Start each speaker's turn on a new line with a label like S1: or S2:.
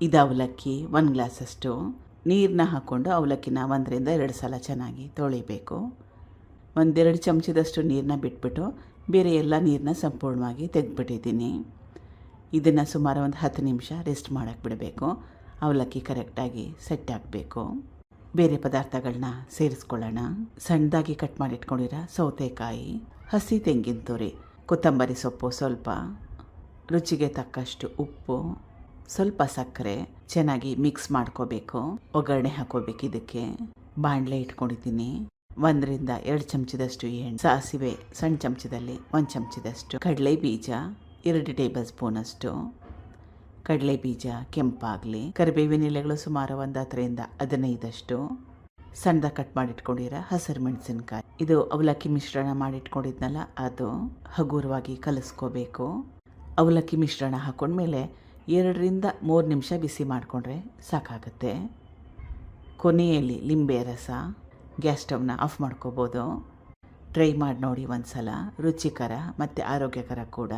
S1: ಇದು ಅವಲಕ್ಕಿ ಒಂದು ಗ್ಲಾಸಷ್ಟು ನೀರನ್ನ ಹಾಕ್ಕೊಂಡು ಅವಲಕ್ಕಿನ ಒಂದರಿಂದ ಎರಡು ಸಲ ಚೆನ್ನಾಗಿ ತೊಳಿಬೇಕು. ಒಂದೆರಡು ಚಮಚದಷ್ಟು ನೀರನ್ನ ಬಿಟ್ಬಿಟ್ಟು ಬೇರೆ ಎಲ್ಲ ನೀರನ್ನ ಸಂಪೂರ್ಣವಾಗಿ ತೆಗೆದ್ಬಿಟ್ಟಿದ್ದೀನಿ. ಇದನ್ನು ಸುಮಾರು ಒಂದು ಹತ್ತು ನಿಮಿಷ ರೆಸ್ಟ್ ಮಾಡೋಕ್ಕೆ ಬಿಡಬೇಕು. ಅವಲಕ್ಕಿ ಕರೆಕ್ಟಾಗಿ ಸೆಟ್ ಆಗಬೇಕು. ಬೇರೆ ಪದಾರ್ಥಗಳನ್ನ ಸೇರಿಸ್ಕೊಳ್ಳೋಣ. ಸಣ್ಣದಾಗಿ ಕಟ್ ಮಾಡಿಟ್ಕೊಂಡಿರೋ ಸೌತೆಕಾಯಿ, ಹಸಿ ತೆಂಗಿನ ತುರಿ, ಕೊತ್ತಂಬರಿ ಸೊಪ್ಪು ಸ್ವಲ್ಪ, ರುಚಿಗೆ ತಕ್ಕಷ್ಟು ಉಪ್ಪು ಸ್ವಲ್ಪ ಸಕ್ಕರೆ ಚೆನ್ನಾಗಿ ಮಿಕ್ಸ್ ಮಾಡ್ಕೋಬೇಕು. ಒಗ್ಗರಣೆ ಹಾಕೋಬೇಕು ಇದಕ್ಕೆ. ಬಾಣಲೆ ಇಟ್ಕೊಂಡಿದ್ದೀನಿ. ಒಂದರಿಂದ ಎರಡು ಚಮಚದಷ್ಟು ಎಣ್ಣೆ, ಸಾಸಿವೆ ಸಣ್ಣ ಚಮಚದಲ್ಲಿ ಒಂದು ಚಮಚದಷ್ಟು ಕಡಲೆ ಬೀಜ, ಎರಡು ಟೇಬಲ್ ಸ್ಪೂನಷ್ಟು ಕಡಲೆ ಬೀಜ ಕೆಂಪಾಗಲಿ. ಕರಿಬೇವಿನ ಎಲೆಗಳು ಸುಮಾರು ಒಂದು ಹತ್ತರಿಂದ ಹದಿನೈದಷ್ಟು. ಸಣ್ಣದ ಕಟ್ ಮಾಡಿಟ್ಕೊಂಡಿರೋ ಹಸಿರು ಮೆಣಸಿನ್ಕಾಯಿ ಇದು ಅವಲಕ್ಕಿ ಮಿಶ್ರಣ ಮಾಡಿಟ್ಕೊಂಡಿದ್ನಲ್ಲ, ಅದು ಹಗುರವಾಗಿ ಕಲಿಸ್ಕೋಬೇಕು. ಅವಲಕ್ಕಿ ಮಿಶ್ರಣ ಹಾಕೊಂಡ್ಮೇಲೆ ಎರಡರಿಂದ ಮೂರು ನಿಮಿಷ ಬಿಸಿ ಮಾಡಿಕೊಂಡ್ರೆ ಸಾಕಾಗುತ್ತೆ. ಕೊನೆಯಲ್ಲಿ ಲಿಂಬೆ ರಸ ಗ್ಯಾಸ್ ಸ್ಟವ್ನ ಆಫ್ ಮಾಡ್ಕೋಬೋದು. ಟ್ರೈ ಮಾಡಿ ನೋಡಿ ಒಂದು ಸಲ ರುಚಿಕರ ಮತ್ತು ಆರೋಗ್ಯಕರ ಕೂಡ.